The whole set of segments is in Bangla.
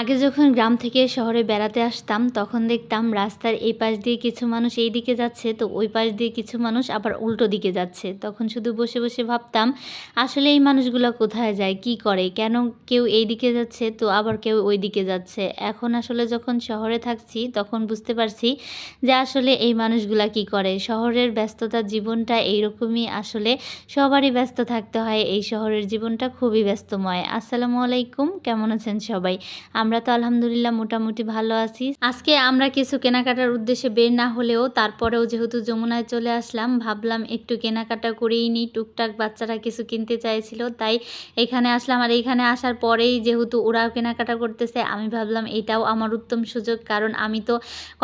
আগে যখন গ্রাম থেকে শহরে বেড়াতে আসতাম, তখন দেখতাম রাস্তার এই পাশ দিয়ে কিছু মানুষ এই দিকে যাচ্ছে, তো ওই পাশ দিয়ে কিছু মানুষ আবার উল্টো দিকে যাচ্ছে। তখন শুধু বসে বসে ভাবতাম, আসলে এই মানুষগুলো কোথায় যায়, কি করে, কেন কেউ এই দিকে যাচ্ছে, তো আবার কেউ ওই দিকে যাচ্ছে। এখন আসলে যখন শহরে থাকছি, তখন বুঝতে পারছি যে আসলে এই মানুষগুলা কি করে। শহরের ব্যস্ততার জীবনটা এইরকমই, আসলে সবারই ব্যস্ত থাকতে হয়। এই শহরের জীবনটা খুবই ব্যস্তময়। আসসালামু আলাইকুম, কেমন আছেন সবাই? আমরা তো আলহামদুলিল্লাহ মোটামুটি ভালো আছি। আজকে আমরা কিছু কেনাকাটার উদ্দেশ্যে বের না হলেও তারপরেও যেহেতু যমুনায় চলে আসলাম, ভাবলাম একটু কেনাকাটা করেই নিই। টুকটাক বাচ্চারা কিছু কিনতে চাইছিল, তাই এখানে আসলাম। আর এখানে আসার পরেই যেহেতু ওরাও কেনাকাটা করতেছে, আমি ভাবলাম এটাও আমার উত্তম সুযোগ, কারণ আমি তো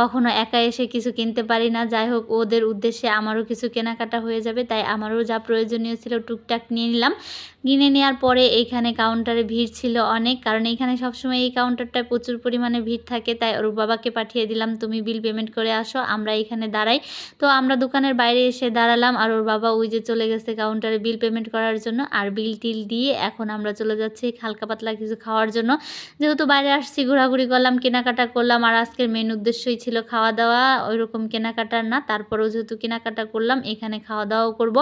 কখনো একা এসে কিছু কিনতে পারি না। যাই হোক, ওদের উদ্দেশ্যে আমারও কিছু কেনাকাটা হয়ে যাবে, তাই আমারও যা প্রয়োজনীয় ছিল টুকটাক নিয়ে নিলাম। কিনে নেওয়ার পরে এইখানে কাউন্টারে ভিড় ছিল অনেক, কারণ এইখানে সবসময় এই কাউন্টারটায় প্রচুর পরিমাণে ভিড় থাকে, তাই ওর বাবাকে পাঠিয়ে দিলাম, তুমি বিল পেমেন্ট করে আসো, আমরা এখানে দাঁড়াই। তো আমরা দোকানের বাইরে এসে দাঁড়ালাম, আর ওর বাবা ওই যে চলে গেছে কাউন্টারে বিল পেমেন্ট করার জন্য, আর বিল টিল দিয়ে এখন আমরা চলে যাচ্ছি হালকা পাতলা কিছু খাওয়ার জন্য। যেহেতু বাইরে আসছি, ঘোরাঘুরি করলাম, কেনাকাটা করলাম, আর আজকের মেন উদ্দেশ্যই ছিল খাওয়া দাওয়া ওই রকম কেনাকাটার না, তারপরেও যেহেতু কেনাকাটা করলাম, এখানে খাওয়া দাওয়াও করব।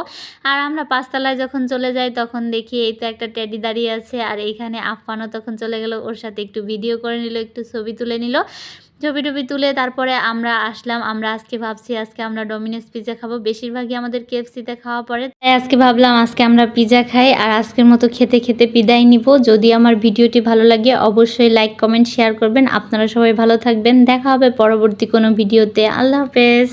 আর আমরা পাঁচতলায় যখন চলে যাই, তখন দেখি এই তো একটা ট্যাডি দাঁড়িয়ে আছে, আর এইখানে আফফানও তখন চলে গেল, ওর সাথে একটু ভিডিও করে নিল, একটু ছবি তুলে নিল। ছবি টবি তুলে তারপরে আমরা আসলাম, আমরা আজকে ভাবছি আজকে আমরা ডোমিনোস পিজা খাব। বেশিরভাগই আমাদের কেএফসিতে খাওয়া পড়ে। তাই আজকে ভাবলাম আজকে আমরা পিজা খাই, আর আজকের মতো খেতে খেতে বিদায় নিব। যদি আমার ভিডিওটি ভালো লাগে, অবশ্যই লাইক কমেন্ট শেয়ার করবেন। আপনারা সবাই ভালো থাকবেন। দেখা হবে পরবর্তী কোনো ভিডিওতে। আল্লাহ হাফেজ।